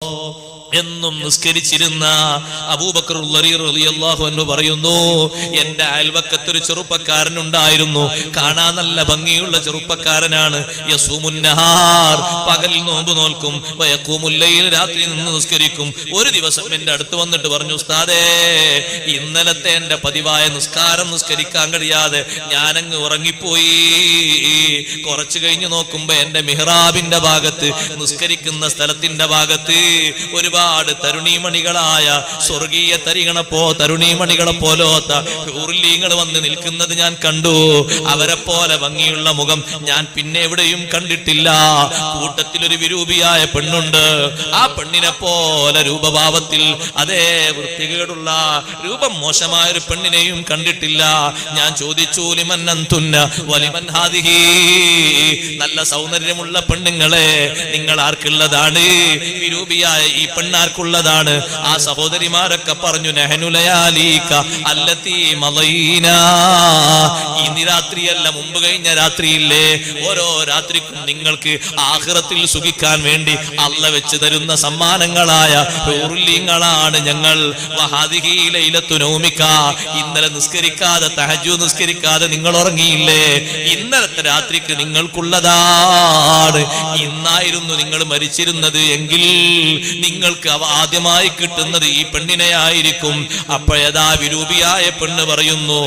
哦。എന്നും നിസ്കരിച്ചിരുന്ന അബൂബക്കർ എന്ന് പറയുന്നു എന്റെ അയൽവക്കത്തൊരു ചെറുപ്പക്കാരനുണ്ടായിരുന്നു. കാണാൻ നല്ല ഭംഗിയുള്ള ചെറുപ്പക്കാരനാണ്. യസൂമുന്നഹാർ പകൽ നോമ്പ് നോൽക്കും. വയക്കൂമുല്ലയിൽ രാത്രി നിന്ന് നിസ്കരിക്കും. ഒരു ദിവസം എന്റെ അടുത്ത് വന്നിട്ട് പറഞ്ഞു ഉസ്താദേ ഇന്നലത്തെ എന്റെ പതിവായ നിസ്കാരം നിസ്കരിക്കാൻ കഴിയാതെ ഞാനങ്ങ് ഉറങ്ങിപ്പോയി. കുറച്ചു കഴിഞ്ഞ് നോക്കുമ്പോ എന്റെ മിഹ്റാബിന്റെ ഭാഗത്ത് നിസ്കരിക്കുന്ന സ്ഥലത്തിന്റെ ഭാഗത്ത് ഒരുപാട് തരുണീമണികളായ സ്വർഗീയ തരികണ പോ തരുണീമണികളെ പോലോത്ത ഊർലീങ്ങൾ വന്ന് നിൽക്കുന്നത് ഞാൻ കണ്ടു. അവരെ പോലെ ഭംഗിയുള്ള മുഖം ഞാൻ പിന്നെ എവിടെയും കണ്ടിട്ടില്ല. കൂട്ടത്തിൽ ഒരു വിരൂപിയായ പെണ്ണുണ്ട്. ആ പെണ്ണിനെ പോലെ രൂപഭാവത്തിൽ അതേ വൃത്തികേടുള്ള രൂപം മോശമായ ഒരു പെണ്ണിനെയും കണ്ടിട്ടില്ല. ഞാൻ ചോദിച്ചു ലിമൻ വലിമൻ ഹാദിഹി? നല്ല സൗന്ദര്യമുള്ള പെണ്ണുങ്ങളെ നിങ്ങൾ ആർക്കുള്ളതാണ് വിരൂപിയായ ഈ പെണ്ണാർക്കുള്ളതാണ് ആ സഹോദരിമാരൊക്കെ പറഞ്ഞു നെഹനുലയാലീക്ക രാത്രിയല്ല മുമ്പ് കഴിഞ്ഞ രാത്രിയില്ലേ? ഓരോ രാത്രിക്കും നിങ്ങൾക്ക് ആഹ്റത്തിൽ സുഖിക്കാൻ വേണ്ടി അല്ല വെച്ച് തരുന്ന സമ്മാനങ്ങളായ ഊർലിങ്ങളാണ് ഞങ്ങൾ. ഇന്നലെ നിസ്കരിക്കാതെ തഹജു നിസ്കരിക്കാതെ നിങ്ങൾ ഉറങ്ങിയില്ലേ? ഇന്നലത്തെ രാത്രിക്ക് നിങ്ങൾക്കുള്ളതാണ്. ഇന്നായിരുന്നു നിങ്ങൾ മരിച്ചിരുന്നത് എങ്കിൽ സ്ത്രീകൾക്ക് അവ ആദ്യമായി കിട്ടുന്നത് ഈ പെണ്ണിനെ ആയിരിക്കും. അപ്പോഴതാ വിരൂപിയായ പെണ്ണ് പറയുന്നു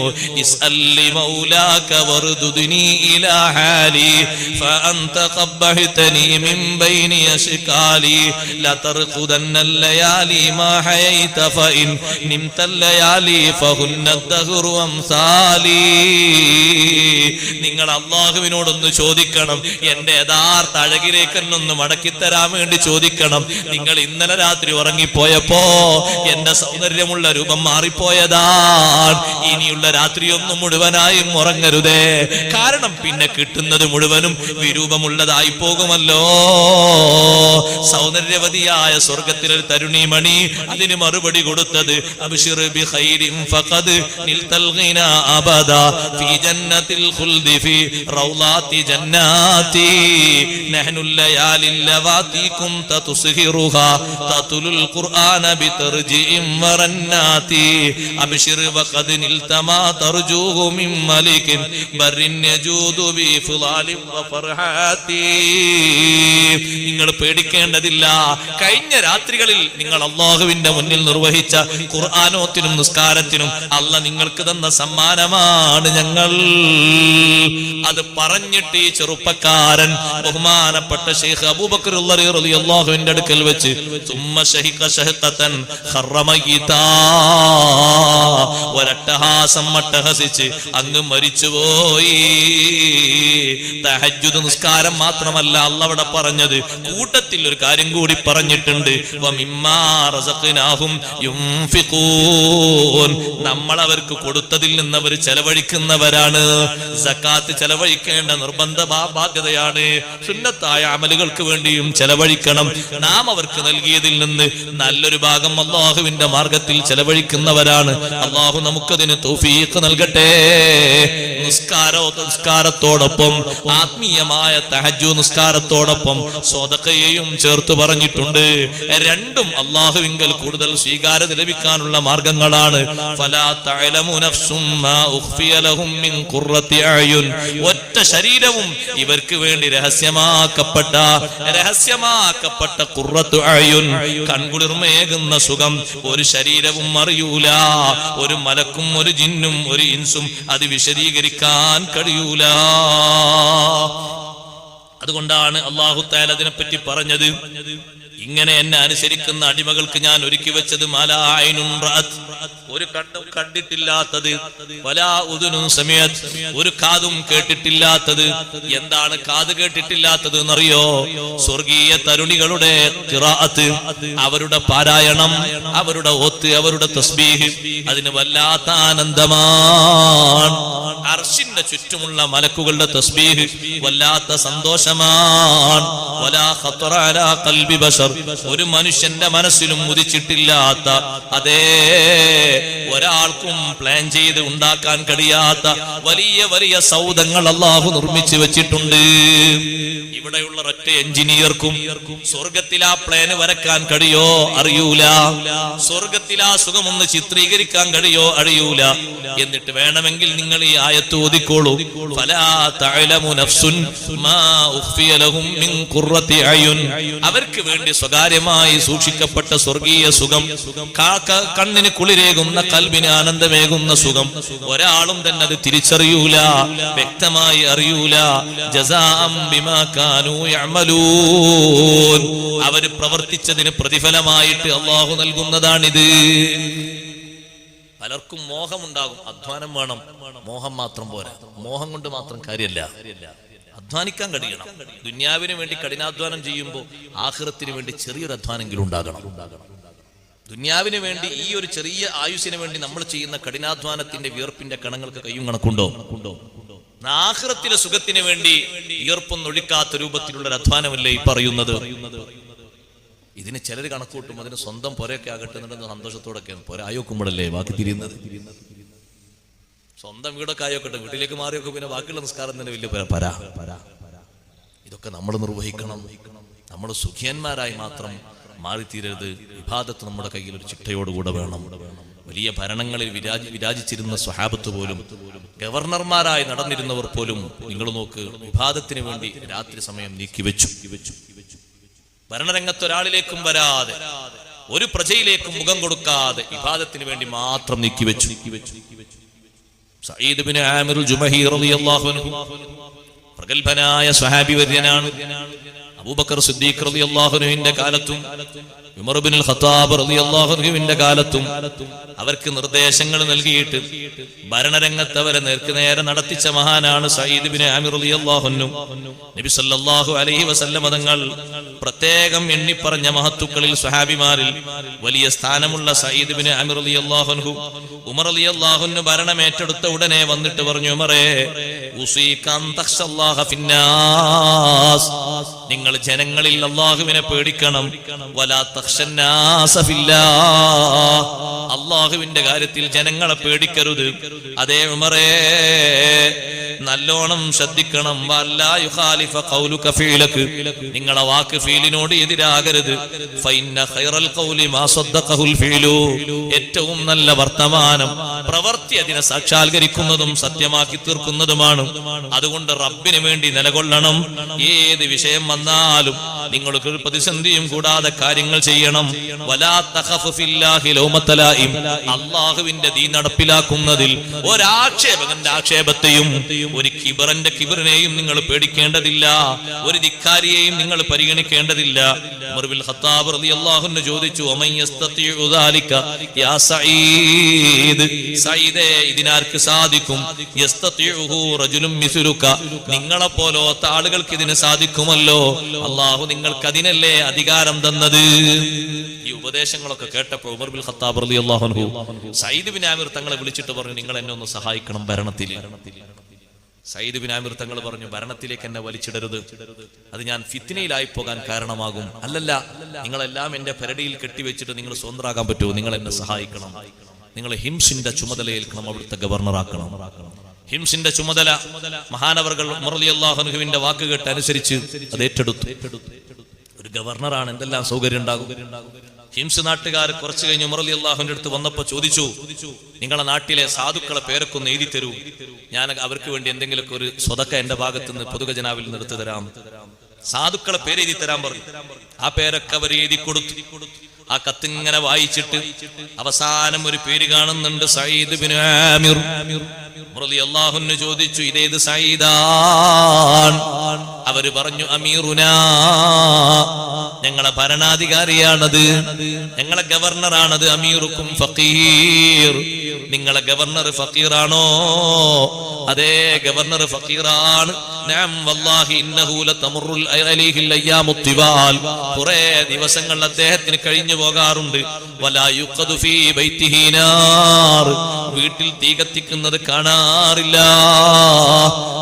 നിങ്ങൾ അള്ളാഹുവിനോടൊന്ന് ചോദിക്കണം എന്റെ യഥാർത്ഥ അഴകിലേക്കെന്നൊന്ന് മടക്കിത്തരാൻ വേണ്ടി ചോദിക്കണം. നിങ്ങൾ ഇന്നലെ രാത്രി ഉറങ്ങിപ്പോയപ്പോ എന്റെ സൗന്ദര്യമുള്ള രൂപം മാറിപ്പോയതാണ് ഇനിയുള്ള രാത്രിയൊന്നും മുഴുവനായും ഉറങ്ങരുതേ. കാരണം പിന്നെ കിട്ടുന്നത് മുഴുവനും വിരൂപമുള്ളതായി പോകുമല്ലോ. സൗന്ദര്യവതിയായ സ്വർഗത്തിലെ തരുണി മണി അതിന് മറുപടി കൊടുത്തത് ബി ബിഖൈരിൻ ഫഖദ് ഫീ ജന്നത്തിൽ ഖുൽദി ഫീ നഹ്നു നിങ്ങൾ പേടിക്കേണ്ടതില്ല. കഴിഞ്ഞ രാത്രികളിൽ നിങ്ങൾ അള്ളാഹുവിന്റെ മുന്നിൽ നിർവഹിച്ച ഖുർആാനോത്തിനും നിസ്കാരത്തിനും അല്ല നിങ്ങൾക്ക് തന്ന സമ്മാനമാണ് ഞങ്ങൾ. അത് പറഞ്ഞിട്ട് ഈ ചെറുപ്പക്കാരൻ ബഹുമാനപ്പെട്ട ഷെയ്ഖ് അബൂബക്കർ അള്ളാഹുവിന്റെ അടുക്കൽ വെച്ച് തുമ്മ ഷഹിഖ ഷഹഖത്തൻ ഖറമയിതാ. ഒരട്ടഹാസം അട്ടഹസിച്ച് അങ്ങ് മരിച്ചുപോയി. തഹജ്ജുദ് നിസ്കാരം മാത്രമല്ല അല്ല അവിടെ പറഞ്ഞത്. കൂട്ടത്തിൽ ഒരു കാര്യം കൂടി പറഞ്ഞിട്ടുണ്ട്. നമ്മൾ അവർക്ക് കൊടുത്തതിൽ നിന്ന് അവർ ചെലവഴിക്കുന്നവരാണ്. സക്കാത്ത് ചെലവഴിക്കേണ്ട നിർബന്ധ ബാധ്യതയാണ്. സുന്നത്തായ അമലുകൾക്ക് വേണ്ടിയും ചെലവഴിക്കണം. നാം അവർക്ക് നൽകിയതിൽ നിന്ന് നല്ലൊരു ഭാഗം അള്ളാഹുവിന്റെ മാർഗത്തിൽ ചെലവഴിക്കുന്നവരാണ്. അള്ളാഹു നമുക്കതിന് തൗഫീഖ് നൽകട്ടെ. നിസ്കാരോ നിസ്കാരത്തോടൊപ്പം ആത്മീയമായ തഹജു നിസ്കാരത്തോടൊപ്പം സ്വതക്കയെയും ചേർത്ത് പറഞ്ഞിട്ടുണ്ട്. രണ്ടും അള്ളാഹുവിങ്കൽ കൂടുതൽ സ്വീകാര്യത ലഭിക്കാനുള്ള മാർഗങ്ങളാണ്. ഒറ്റ ശരീരവും ഇവർക്ക് വേണ്ടി രഹസ്യമാക്കപ്പെട്ട രഹസ്യമാക്കപ്പെട്ട കുറത്തു അയുൻ കൺകുളിർമയേകുന്ന സുഖം ഒരു ശരീരവും അറിയൂല. ഒരു മലക്കും ഒരു ജിന്നും ഒരു ഇൻസും അത് വിശദീകരിക്കാൻ കഴിയൂല. അതുകൊണ്ടാണ് അള്ളാഹു താല അതിനെപ്പറ്റി പറഞ്ഞത്. ഇങ്ങനെ എന്നെ അനുസരിക്കുന്ന അടിമകൾക്ക് ഞാൻ ഒരുക്കി വെച്ചത് മാലായനും ഒരു കണ്ണും കണ്ടിട്ടില്ലാത്തത് വലാ ഉദുനും സമയത്ത് ഒരു കാതും കേട്ടിട്ടില്ലാത്തത്. എന്താണ് കാത് കേട്ടിട്ടില്ലാത്തത് എന്നറിയോ സ്വർഗീയ തരുണികളുടെ അവരുടെ പാരായണം അവരുടെ ഒത്ത് അവരുടെ തസ്ബീഹ് അതിന് വല്ലാത്ത ആനന്ദമാണ്. അർഷിന്റെ ചുറ്റുമുള്ള മലക്കുകളുടെ തസ്ബീഹ് വല്ലാത്ത സന്തോഷമാണ്. ഒരു മനുഷ്യന്റെ മനസ്സിലും ഉദിച്ചിട്ടില്ലാത്ത അതേ ഒരാൾക്കും പ്ലാൻ ചെയ്ത് ഉണ്ടാക്കാൻ കഴിയാത്ത വലിയ വലിയ സൗദങ്ങൾ അള്ളാഹു നിർമ്മിച്ചു വെച്ചിട്ടുണ്ട്. ഇവിടെയുള്ള ഒറ്റ എഞ്ചിനീയർക്കും സ്വർഗത്തിൽ ആ പ്ലാന് വരക്കാൻ കഴിയോ? അറിയൂല. സ്വർഗത്തിൽ ആ സുഖമൊന്ന് ചിത്രീകരിക്കാൻ കഴിയോ? അറിയൂല. എന്നിട്ട് വേണമെങ്കിൽ നിങ്ങൾ ഈ ആയത്ത് ഓതിക്കോളൂ. അവർക്ക് വേണ്ടി സ്വകാര്യമായി സൂക്ഷിക്കപ്പെട്ട സ്വർഗീയ സുഖം കണ്ണിന് കണ്ണിന് കുളിരേകുന്ന കൽബിന് ആനന്ദമേകുന്ന സുഖം. ഒരാളും തന്നെ അത് തിരിച്ചറിയൂല വ്യക്തമായി അറിയൂല. അവർ പ്രവർത്തിച്ചതിന് പ്രതിഫലമായിട്ട് അള്ളാഹു നൽകുന്നതാണിത്. പലർക്കും മോഹമുണ്ടാകും. അധ്വാനം വേണം. മോഹം മാത്രം പോരാ. മോഹം കൊണ്ട് മാത്രം കാര്യമല്ല അധ്വാനിക്കാൻ കഴിയണം. ദുന്യാവിന് വേണ്ടി കഠിനാധ്വാനം ചെയ്യുമ്പോൾ ആഹൃത്തിന് വേണ്ടി ചെറിയൊരു അധ്വാനെങ്കിലും ഉണ്ടാകണം. ദുന്യാവിന് വേണ്ടി ഈ ഒരു ചെറിയ ആയുസിന് വേണ്ടി നമ്മൾ ചെയ്യുന്ന കഠിനാധ്വാനത്തിന്റെ വിയർപ്പിന്റെ കണങ്ങൾക്ക് കയ്യും കണക്കുണ്ടോ? ആഹ്റത്തിലെ സുഖത്തിന് വേണ്ടി വിയർപ്പൊന്നൊഴിക്കാത്ത രൂപത്തിലുള്ള അധ്വാനമല്ലേ ഈ പറയുന്നത്? ഇതിന് ചിലർ കണക്കൂട്ടും അതിന് സ്വന്തം പൊരയൊക്കെ ആകട്ടെ എന്നുണ്ടെന്ന് സന്തോഷത്തോടൊക്കെയാണ് പൊര ആയോക്കുമ്പോഴല്ലേ ബാക്കി തിരിയുന്നത്? സ്വന്തം വീടൊക്കെ ആയോക്കട്ടെ വീട്ടിലേക്ക് മാറിയൊക്കെ പിന്നെ ബാക്കിയുള്ള നിസ്കാരം തന്നെ വലിയ പര. ഇതൊക്കെ നമ്മൾ നിർവഹിക്കണം. നമ്മൾ സുഖിയന്മാരായി മാത്രം മാറിത്തീരരുത്. വിഭാഗത്ത് നമ്മുടെ കയ്യിൽ ഒരു ചിട്ടയോടുകൂടെ വേണം. വലിയ ഭരണങ്ങളിൽ വിരാജി വിരാജിച്ചിരുന്ന സ്വഹാബത്ത് പോലും ഗവർണർമാരായി നടന്നിരുന്നവർ പോലും നിങ്ങൾ നോക്ക് വിഭാഗത്തിന് വേണ്ടി രാത്രി സമയം നീക്കിവെച്ചു ഭരണരംഗത്ത് ഒരാളിലേക്കും വരാതെ ഒരു പ്രജയിലേക്കും മുഖം കൊടുക്കാതെ വിഭാഗത്തിന് വേണ്ടി മാത്രം നീക്കിവെച്ചു സഈദ് ബിൻ ആമിറുൽ ജുമഹി റളിയല്ലാഹു അൻഹു പ്രഗൽഭനായ സ്വഹാബി വര്യനാണ് അബൂബക്കർ സിദ്ദീഖ് റളിയല്ലാഹു അൻഹുവിന്റെ കാലത്തും ഉമർ ബിൻ ഖത്താബ് റളിയല്ലാഹു അൻഹുവിന്റെ കാലത്തും അവർക്ക് നിർദ്ദേശങ്ങൾ നൽകിയിട്ട് ഭരണരംഗത്ത് അവരെ നേർക്ക് നേരെ നടത്തിച്ച മഹാനാണ് സയ്യിദ് ബിൻ ആമിർ റളിയല്ലാഹു അൻഹു. നബി സല്ലല്ലാഹു അലൈഹി വസല്ലം തങ്ങൾ പ്രത്യേകം എണ്ണിപ്പറഞ്ഞ മഹത്തുക്കളിൽ സ്വഹാബിമാരിൽ വലിയ സ്ഥാനമുള്ള സയ്യിദ് ബിൻ ആമിർ റളിയല്ലാഹു അൻഹു. ഉമർ റളിയല്ലാഹു അൻഹു ഭരണം ഏറ്റെടുത്ത ഉടനെ വന്നിട്ട് പറഞ്ഞു ഉമറേ നിങ്ങൾ ജനങ്ങളിൽ അള്ളാഹുവിനെ പേടിക്കണം. അള്ളാഹുവിന്റെ കാര്യത്തിൽ ജനങ്ങളെ പേടിക്കരുത്. അതേ ഉമറേ നല്ലോണം ശ്രദ്ധിക്കണം. നിങ്ങളെ വാക്ക് ഫീലിനോട് എതിരാകരുത്. ഏറ്റവും നല്ല വർത്തമാനം പ്രവർത്തി അതിനെ സാക്ഷാത്കരിക്കുന്നതും സത്യമാക്കി തീർക്കുന്നതുമാണ്. അതുകൊണ്ട് റബ്ബിന് വേണ്ടി നിലകൊള്ളണം. ഏത് വിഷയം വന്നാലും നിങ്ങൾക്ക് ഒരു പ്രതിസന്ധിയും കൂടാതെ കാര്യങ്ങൾ ചെയ്യണം. അള്ളാഹുവിന്റെ ദീൻ നടപ്പിലാക്കുന്നതിൽ ഒരാക്ഷേപകന്റെ ആക്ഷേപത്തെയും ഒരു കിബറന്റെ കിബറിനെയും നിങ്ങൾ പേടിക്കേണ്ടതില്ല. ഒരു ധിക്കാരിയെയും നിങ്ങൾ പരിഗണിക്കേണ്ടതില്ല. ഉമർ ബിൻ ഖത്താബ് റളിയല്ലാഹു അൻഹു ചോദിച്ചു "വമൻ യസ്തതിഉ ദാലിക യാ സഈദ്? സഈദേ ഇതിനാർക്ക് സാധിക്കും? യസ്തതിഉഹു റജുലുൻ മിസ്ലുക. നിങ്ങളെ പോലോത്ത ആളുകൾക്ക് ഇതിന് സാധിക്കുമല്ലോ. അള്ളാഹു നിങ്ങൾക്ക് അതിനല്ലേ അധികാരം തന്നത്? ഈ ഉപദേശങ്ങളൊക്കെ കേട്ടപ്പോൾ ഉമർ ബിൽ ഖത്താബ് റളിയല്ലാഹു അൻഹു സയ്യിദ് ബിൻ ആമിർ തങ്ങളെ വിളിച്ചിട്ട് പറഞ്ഞു നിങ്ങൾ എന്നെ ഒന്ന് സഹായിക്കണം ഭരണത്തിൽ. സയ്യിദ് ബിൻ ആമിർ തങ്ങൾ പറഞ്ഞു ഭരണത്തിലേക്ക് എന്നെ വലിച്ചിടരുത്. അത് ഞാൻ ഫിത്തിനയിലായി പോകാൻ കാരണമാകും. അല്ലല്ല നിങ്ങളെല്ലാം എന്റെ പെരടിയിൽ കെട്ടിവെച്ചിട്ട് നിങ്ങൾ സ്വന്തമാകാൻ പറ്റുമോ? നിങ്ങൾ എന്നെ സഹായിക്കണം. നിങ്ങൾ ഹിംസിന്റെ ചുമതലയേൽക്കണം അവിടുത്തെ ഗവർണറാക്കണം. ഹിംസിന്റെ ചുമതല മഹാനവർകൾ മുറലിയല്ലാഹുനുഹുവിന്റെ വാക്ക് കേട്ട് അനുസരിച്ച് അത് ഏറ്റെടുത്തു. ഒരു ഗവർണറാണ് എന്തെല്ലാം സൗകര്യം ഉണ്ടാകും? ഹിംസ് നാട്ടുകാർ കുറച്ചു കഴിഞ്ഞ് ഉമറലി അള്ളാഹുവിന്റെ അടുത്ത് വന്നപ്പോ ചോദിച്ചു നിങ്ങളെ നാട്ടിലെ സാധുക്കളെ പേരൊക്കെ ഒന്ന് എഴുതി തരൂ. ഞാൻ അവർക്ക് വേണ്ടി എന്തെങ്കിലുമൊക്കെ ഒരു സ്വതക്ക എന്റെ ഭാഗത്ത് നിന്ന് പൊതുഖജനാവിൽ നിന്ന് എടുത്തു തരാം. സാധുക്കളെ പേര് എഴുതി തരാൻ പറഞ്ഞു. ആ പേരൊക്കെ അവർ എഴുതി കൊടുത്തു. ആ കത്തിങ്ങനെ വായിച്ചിട്ട് അവസാനം ഒരു പേര് കാണുന്നുണ്ട് സയ്യിദ് ബിൻ ആമിർ. അള്ളാഹുന്ന് ചോദിച്ചു ഇതേത് സയ്യിദാൻ അവർ പറഞ്ഞു അമീറുനാ. ഞങ്ങളെ ഭരണാധികാരിയാണത്. ഞങ്ങളെ ഗവർണറാണത്. അമീറുക്കും ഫക്കീർ നിങ്ങളെ ഗവർണർ ഫക്കീറാണോ അതേ ഗവർണർ ഫക്കീറാണ് കുറേ ദിവസങ്ങൾ അദ്ദേഹത്തിന് കഴിഞ്ഞു പോകാറുണ്ട്. വീട്ടിൽ തീ കത്തിക്കുന്നത് കാണാറില്ല.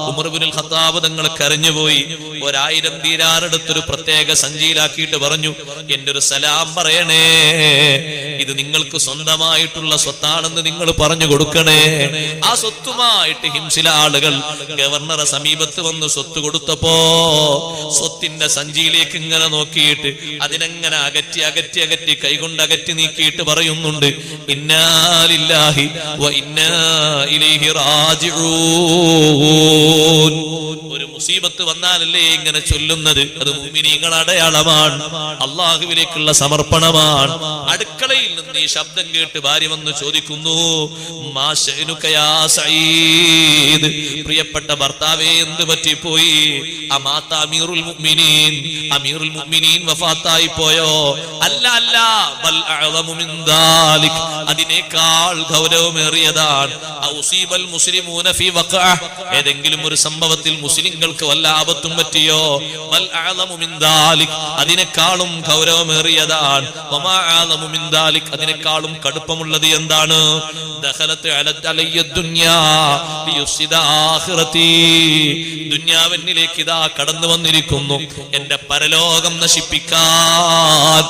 ഉമർ ഖത്താബ് തങ്ങൾ കരഞ്ഞുപോയി ഒരായിരം തീരാറെടുത്തൊരു പ്രത്യേക സഞ്ചിയിലാക്കിയിട്ട് പറഞ്ഞു എന്റെ ഒരു സലാം പറയണേ. ഇത് നിങ്ങൾക്ക് സ്വന്തമായിട്ടുള്ള സ്വത്താണെന്ന് നിങ്ങൾ പറഞ്ഞു കൊടുക്കണേ. ആ സ്വത്തുമായിട്ട് ഹിംസില ആളുകൾ ഗവർണറെ സമീപത്ത് വന്ന് സ്വത്ത് കൊടുത്തപ്പോ സ്വത്തിന്റെ സഞ്ചിയിലേക്ക് ഇങ്ങനെ നോക്കിയിട്ട് അതിനെങ്ങനെ അകറ്റി അകറ്റി അകറ്റി കൈകൊണ്ട് അകറ്റി നീക്കിയിട്ട് പറയുന്നുണ്ട് ഇന്നാലില്ലാഹി ഒരു മുസീബത്ത് വന്നാലല്ലേ ഇങ്ങനെ ചൊല്ലുന്നത്? അത് മുഅ്മിനീങ്ങൾ അടയാളമാണ് അള്ളാഹുവിലേക്കുള്ള സമർപ്പണമാണ്. അടുക്കളയിൽ നിന്ന് ഈ ശബ്ദം കേട്ട് ഭാര്യ വന്ന് ചോദിക്കുന്നു മാ പ്രിയപ്പെട്ട ഭർത്താവേ എന്ത് പറ്റിപ്പോയി. അമാത്ത അമീറുൽ മുഅ്മിനീൻ. അമീറുൽ മുഅ്മിനീൻ വഫാത്തായി പോയോ അല്ല അല്ല. ബൽ അഅളമു മിൻ ദാലിക്. അതിനേക്കാൾ ഗൗരവമേറിയതാണ്. ഔസീബൽ മുസ്ലിമൂന ഫീ വഖഅ. ഏതെങ്കിലും ഒരു സംഭവത്തിൽ മുസ്ലിങ്ങൾക്ക് വല്ല ആപത്തും പറ്റിയോ? ബൽ അഅളമു മിൻ ദാലിക്. അതിനേക്കാളും ഗൗരവമേറിയതാണ്. വമാ അഅളമു മിൻ ദാലിക്. അതിനേക്കാളും കടുപ്പമുള്ളത് എന്താണ്? ദഖലത്ത് അലയ്യ ദുനിയാ. ലിയുഫ്സിദ ആഖിറതി. ദുനിയാവെന്നിലേക്ക് ഇതാ കടന്നു വന്നിരിക്കുന്നു. എന്റെ പരലോകം നശിപ്പിക്കാൻ.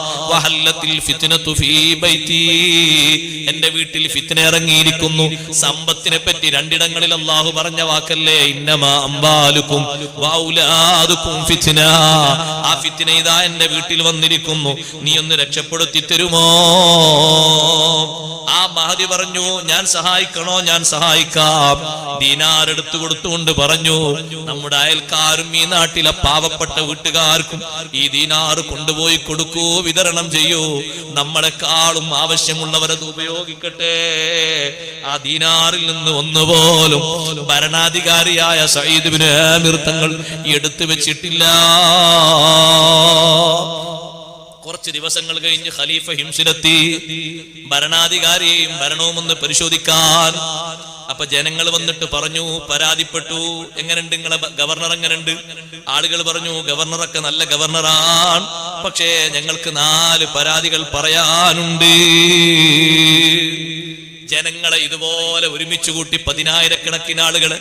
എന്റെ വീട്ടിൽ ഫിത്തിന ഇറങ്ങിയിരിക്കുന്നു. സമ്പത്തിനെ പറ്റി രണ്ടിടങ്ങളിൽ അള്ളാഹു പറഞ്ഞ വാക്കല്ലേ? ഇന്നമാ വൗലാദുക്കും ആ ഫിത്തിന ഇതാ എന്റെ വീട്ടിൽ വന്നിരിക്കുന്നു. നീ ഒന്ന് രക്ഷപ്പെടുത്തി തരുമോ? ആ മഹതി പറഞ്ഞു ഞാൻ സഹായിക്കണോ? ഞാൻ സഹായിക്കാം. ദീനാർ എടുത്തു കൊടുത്തുകൊണ്ട് പറഞ്ഞു നമ്മുടെ അയൽക്കാരും ഈ നാട്ടിലെ പാവപ്പെട്ട വീട്ടുകാർക്കും ഈ ദിനാർ കൊണ്ടുപോയി കൊടുക്കൂ വിതരണം ചെയ്യൂ. നമ്മളെക്കാളും ആവശ്യമുള്ളവരത് ഉപയോഗിക്കട്ടെ. ആ ദിനാറിൽ നിന്ന് ഒന്നുപോലും ഭരണാധികാരിയായ സയ്യിദ് തങ്ങൾ എടുത്തു വെച്ചിട്ടില്ല. കുറച്ച് ദിവസങ്ങൾ കഴിഞ്ഞ് ഖലീഫ ഹിംസിലെത്തി. ഭരണാധികാരിയെയും ഭരണവും ഒന്ന് പരിശോധിക്കാൻ അപ്പൊ ജനങ്ങൾ വന്നിട്ട് പറഞ്ഞു പരാതിപ്പെട്ടു. എങ്ങനെയുണ്ട് നിങ്ങളെ ഗവർണർ എങ്ങനെയുണ്ട് ആളുകൾ പറഞ്ഞു ഗവർണറൊക്കെ നല്ല ഗവർണറാണ്. പക്ഷേ ഞങ്ങൾക്ക് നാല് പരാതികൾ പറയാനുണ്ട്. ജനങ്ങളെ ഇതുപോലെ ഒരുമിച്ച് കൂട്ടി പതിനായിരക്കണക്കിന് ആളുകൾ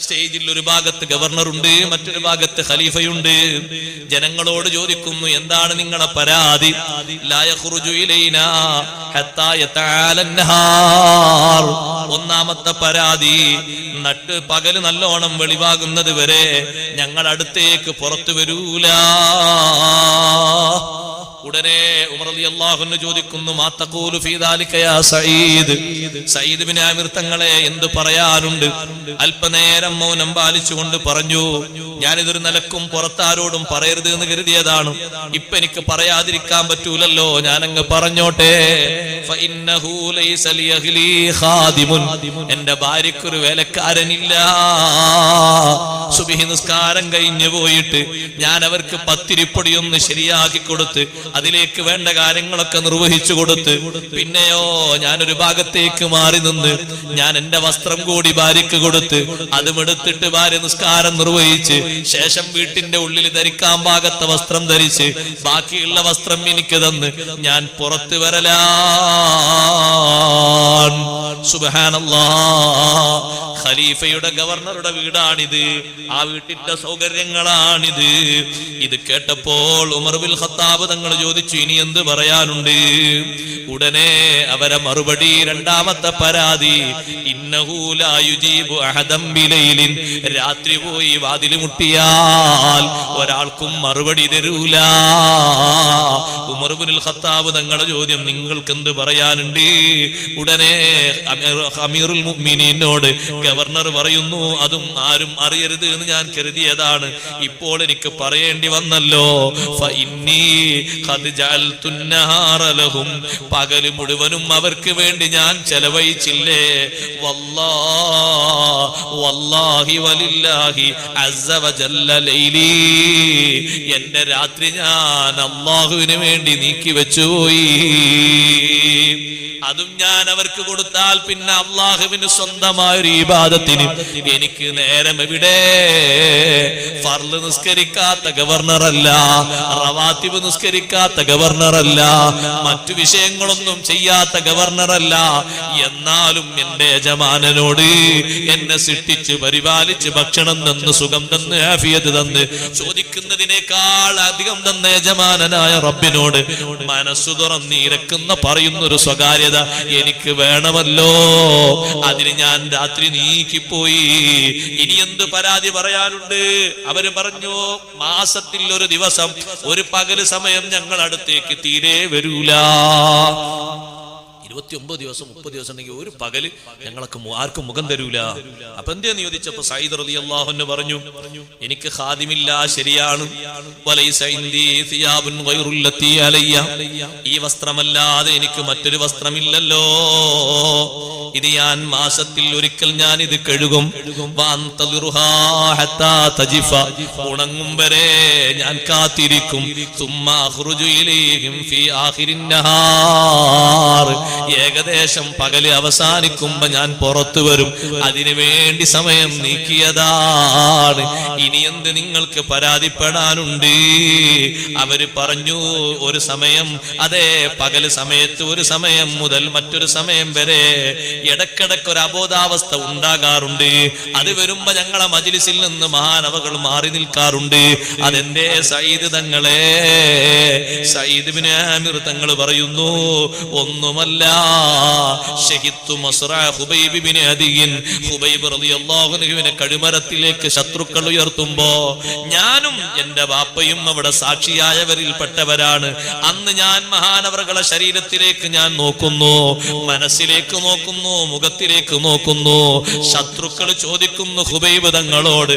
സ്റ്റേജിൽ ഒരു ഭാഗത്ത് ഗവർണറുണ്ട് മറ്റൊരു ഭാഗത്ത് ഖലീഫയുണ്ട്. ജനങ്ങളോട് ചോദിക്കുന്നു എന്താണ് നിങ്ങളെ പരാതി? ഒന്നാമത്തെ പരാതി നട്ട് പകൽ നല്ലോണം വെളിവാകുന്നത് വരെ ഞങ്ങൾ അടുത്തേക്ക് പുറത്തു വരൂല. ഉടനെ ഉമർ അള്ളാഹുന്ന് ചോദിക്കുന്നു മാത്തക്കൂലു ഫീ ദാലിക യാ സഈദ്? സയ്യിദ് ബിൻ ആമിർ തങ്ങളെ എന്ത് പറയാനുണ്ട് അല്പനേരം മൗനം പാലിച്ചുകൊണ്ട് പറഞ്ഞു ഞാനിതൊരു നിലക്കും പുറത്താരോടും പറയരുത് എന്ന് കരുതിയതാണ്. ഇപ്പൊ എനിക്ക് പറയാതിരിക്കാൻ പറ്റൂലല്ലോ ഞാനങ്ങ് പറഞ്ഞോട്ടെ. എന്റെ ഭാര്യക്കൊരു വേലക്കാരനില്ല. സുബിഹി നിസ്കാരം കഴിഞ്ഞു പോയിട്ട് ഞാൻ അവർക്ക് പത്തിരിപ്പൊടിയൊന്ന് ശരിയാക്കി കൊടുത്ത് അതിലേക്ക് വേണ്ട കാര്യങ്ങളൊക്കെ നിർവഹിച്ചു കൊടുത്ത് പിന്നെയോ ഞാനൊരു ഭാഗത്തേക്ക് മാറി നിന്ന് ഞാൻ എന്റെ വസ്ത്രം കൂടി ഭാര്യക്ക് കൊടുത്ത് അതുമെടുത്തിട്ട് ഭാര്യ നിസ്കാരം നിർവഹിച്ച് ശേഷം വീട്ടിന്റെ ഉള്ളിൽ ധരിക്കാൻ പാകത്ത വസ്ത്രം ധരിച്ച് ബാക്കിയുള്ള വസ്ത്രം എനിക്ക് തന്ന് ഞാൻ പുറത്തു വരലാൻ ഖലീഫയുടെ ഗവർണറുടെ വീടാണിത്. ആ വീട്ടിന്റെ സൗകര്യങ്ങളാണിത്. ഇത് കേട്ടപ്പോൾ ഉമർ ബിൽ ഖത്താബ് തങ്ങൾ ചോദിച്ചു ഇനി എന്ത് പറയാനുണ്ട്? ഉടനെ അവരെ മറുപടി രണ്ടാമത്തെ പരാതി ഇന്നഹു ലാ യുജീബു അഹദം ബിലൈലിൻ. രാത്രി പോയി വാതിൽ മുട്ടിയാൽ ഒരാൾക്കും മറുപടി തരൂല. ഉമർ ബിൻ ഖത്താബ് തങ്ങളുടെ ചോദ്യം നിങ്ങൾക്ക് എന്ത് പറയാനുണ്ട്? ഉടനെ അമീറുൽ മുഅ്മിനീനോട് ഗവർണർ പറയുന്നു അതും ആരും അറിയരുത് എന്ന് ഞാൻ കരുതിയതാണ്. ഇപ്പോൾ എനിക്ക് പറയേണ്ടി വന്നല്ലോ. പകൽ മുഴുവനും അവർക്ക് വേണ്ടി ഞാൻ ചെലവഴിച്ചില്ലേ? വല്ലാഹി വലില്ലാഹി എന്റെ രാത്രി ഞാൻ അള്ളാഹുവിന് വേണ്ടി നീക്കി വെച്ചുപോയി അതും ഞാൻ അവർക്ക് കൊടുത്താൽ പിന്നെ അള്ളാഹുവിന് സ്വന്തമായ ഒരു ഇബാദത്തിന് എനിക്ക് നേരം എവിടെ? ഫർൾ നിസ്കരിക്കാത്ത ഗവർണറല്ല റവാത്തിബ് നിസ്കരിക്കാത്ത ഗവർണറല്ല മറ്റു വിഷയങ്ങളൊന്നും ചെയ്യാത്ത ഗവർണറല്ല. എന്നാലും എന്റെ യജമാനനോട് എന്നെ സൃഷ്ടിച്ച് പരിപാലിച്ച് ഭക്ഷണം തന്ന് സുഖം തന്ന് ആഫിയത്ത് തന്ന് ചോദിക്കുന്നതിനേക്കാൾ അധികം തന്ന യജമാനനായ റബ്ബിനോട് മനസ്സു തുറന്നിരക്കുന്ന പറയുന്നൊരു സ്വകാര്യത എനിക്ക് വേണമല്ലോ അതിന് ഞാൻ രാത്രി നീക്കിപ്പോയി. ഇനി എന്ത് പരാതി പറയാനുണ്ട്? അവർ പറഞ്ഞു മാസത്തിൽ ഒരു ദിവസം ഒരു പകൽ സമയം ഞങ്ങൾ അടുത്തേക്ക് തീരെ വരൂല. ഇരുപത്തി ഒമ്പത് ദിവസം മുപ്പത് ദിവസം ഉണ്ടെങ്കിൽ ഒരു പകൽ ഞങ്ങൾക്ക് ആർക്കും മുഖം തരൂല. അപ്പൊ എന്തേന്ന് ചോദിച്ചപ്പോ സയ്യിദ് അലി അള്ളാഹുന്ന് പറഞ്ഞു എനിക്ക് ഖാദിമില്ല ശരിയാണ്. ഈ വസ്ത്രമല്ലാതെ എനിക്ക് മറ്റൊരു വസ്ത്രമില്ലല്ലോ. ഇത് ഞാൻ മാസത്തിൽ ഒരിക്കൽ ഞാൻ ഇത് കഴുകും. ഉണങ്ങും വരെ ഞാൻ കാത്തിരിക്കും. ഏകദേശം പകൽ അവസാനിക്കുമ്പോ ഞാൻ പുറത്തു വരും. അതിനുവേണ്ടി സമയം നീക്കിയതാണ്. ഇനി എന്ത് നിങ്ങൾക്ക് പരാതിപ്പെടാനുണ്ട്? അവർ പറഞ്ഞു ഒരു സമയം അതെ പകൽ സമയത്ത് ഒരു സമയം മുതൽ മറ്റൊരു സമയം വരെ ഇടക്കിടക്ക് ഒരു അബോധാവസ്ഥ ഉണ്ടാകാറുണ്ട്. അത് വരുമ്പോ ഞങ്ങളെ മജിലിസിൽ നിന്ന് മഹാനവകൾ മാറി നിൽക്കാറുണ്ട്. അതെന്റെ സയ്യിദ് തങ്ങളെ? സയ്യിദ് ബിൻ ആമിർ തങ്ങൾ പറയുന്നു ഒന്നുമല്ല കഴുമരത്തിലേക്ക് ശത്രുക്കൾ ഉയർത്തുമ്പോ ഞാനും എന്റെ വാപ്പയും അവിടെ സാക്ഷിയായവരിൽ പെട്ടവരാണ് അന്ന് ഞാൻ മഹാനവറുകളെ ശരീരത്തിലേക്ക് ഞാൻ നോക്കുന്നു മനസ്സിലേക്ക് നോക്കുന്നു മുഖത്തിലേക്ക് നോക്കുന്നു. ശത്രുക്കൾ ചോദിക്കുന്നു ഹുബൈബ് തങ്ങളോട്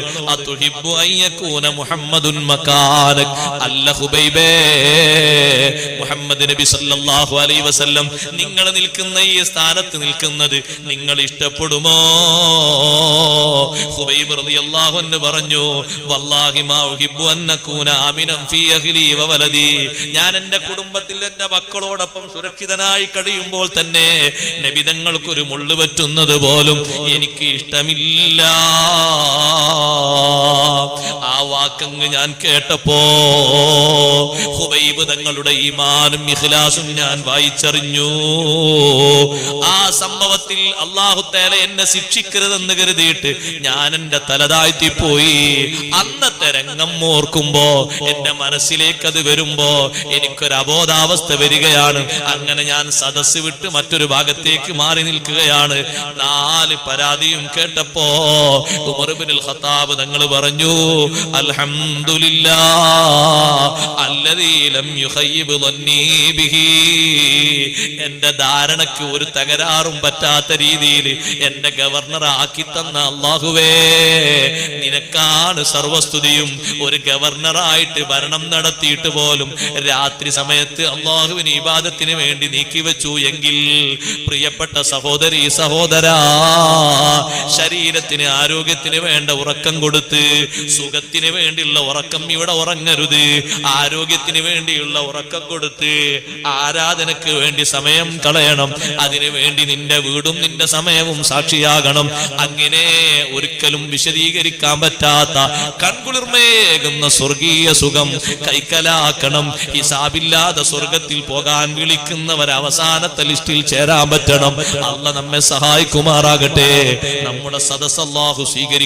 മുഹമ്മദുൻ അല്ല ഹുബൈബേ മുഹമ്മദ് നബി സല്ലല്ലാഹു അലൈഹി വസല്ലം നിങ്ങൾ നിൽക്കുന്ന ഈ സ്ഥാനത്ത് നിൽക്കുന്നത് നിങ്ങൾ ഇഷ്ടപ്പെടുമോ? ഹുബൈബ് റളിയല്ലാഹു അൻഹു പറഞ്ഞു വല്ലാഹി മാ ഞാൻ എന്റെ കുടുംബത്തിൽ എന്റെ മക്കളോടൊപ്പം സുരക്ഷിതനായി കഴിയുമ്പോൾ തന്നെ നബിതങ്ങൾക്കൊരു മുള്ളു പറ്റുന്നത് പോലും എനിക്ക് ഇഷ്ടമില്ല. ആ വാക്കങ്ങ് ഞാൻ കേട്ടപ്പോ ഹുബൈബ് തങ്ങളുടെ ഈമാനും ഇഖ്ലാസും ഞാൻ വായിച്ചറിഞ്ഞു. ആ സംഭവത്തിൽ അള്ളാഹു തേല എന്നെ ശിക്ഷിക്കരുതെന്ന് കരുതിയിട്ട് ഞാൻ എന്റെ തലതാഴ്ത്തി പോയി. അന്നത്തെ രംഗം ഓർക്കുമ്പോ എന്റെ മനസ്സിലേക്ക് അത് വരുമ്പോ എനിക്കൊരു അബോധാവസ്ഥ വരികയാണ്. അങ്ങനെ ഞാൻ സദസ് വിട്ട് മറ്റൊരു ഭാഗത്തേക്ക് മാറി നിൽക്കുകയാണ്. നാല് പരാതിയും കേട്ടപ്പോ ഉമർബിനിൽ ഖത്താബ് തങ്ങൾ പറഞ്ഞു അൽഹംദുലില്ലാ അല്ലദീ ലം യുഹയ്യിബ് ബിഹി. എന്റെ ധാരണയ്ക്ക് ഒരു തകരാറും പറ്റാത്ത രീതിയിൽ എന്റെ ഗവർണർ ആക്കി തന്ന അള്ളാഹുവേ നിനക്കാണ് സർവസ്തുതിയും. ഒരു ഗവർണറായിട്ട് ഭരണം നടത്തിയിട്ട് പോലും രാത്രി സമയത്ത് അള്ളാഹുവിന് ഇബാദത്തിന് വേണ്ടി നീക്കിവെച്ചു എങ്കിൽ പ്രിയപ്പെട്ട സഹോദരി സഹോദരാ ശരീരത്തിന് ആരോഗ്യത്തിന് വേണ്ട ഉറക്കം കൊടുത്ത് സുഖത്തിന് വേണ്ടിയുള്ള ഉറക്കം ഇവിടെ ഉറങ്ങരുത്. ആരോഗ്യത്തിന് വേണ്ടിയുള്ള ഉറക്കം കൊടുത്ത് ആരാധനക്ക് വേണ്ടി സമയം കളയണം. അതിനു വേണ്ടി നിന്റെ വീടും നിന്റെ സമയവും സാക്ഷിയാകണം. അങ്ങനെ ഒരിക്കലും വിശദീകരിക്കാൻ പറ്റാത്ത കൺകുളിർമേകുന്ന സ്വർഗീയ സുഖം കൈക്കലാക്കണം. ഹിസാബില്ലാതെ സ്വർഗത്തിൽ പോകാൻ വിളിക്കുന്നവർ അവസാനത്തെ ലിസ്റ്റിൽ ചേരാൻ പറ്റണം. അല്ല നമ്മെ സഹായിക്കുമാറാകട്ടെ. നമ്മുടെ സദസ് അല്ലാഹു സ്വീകരിക്കും.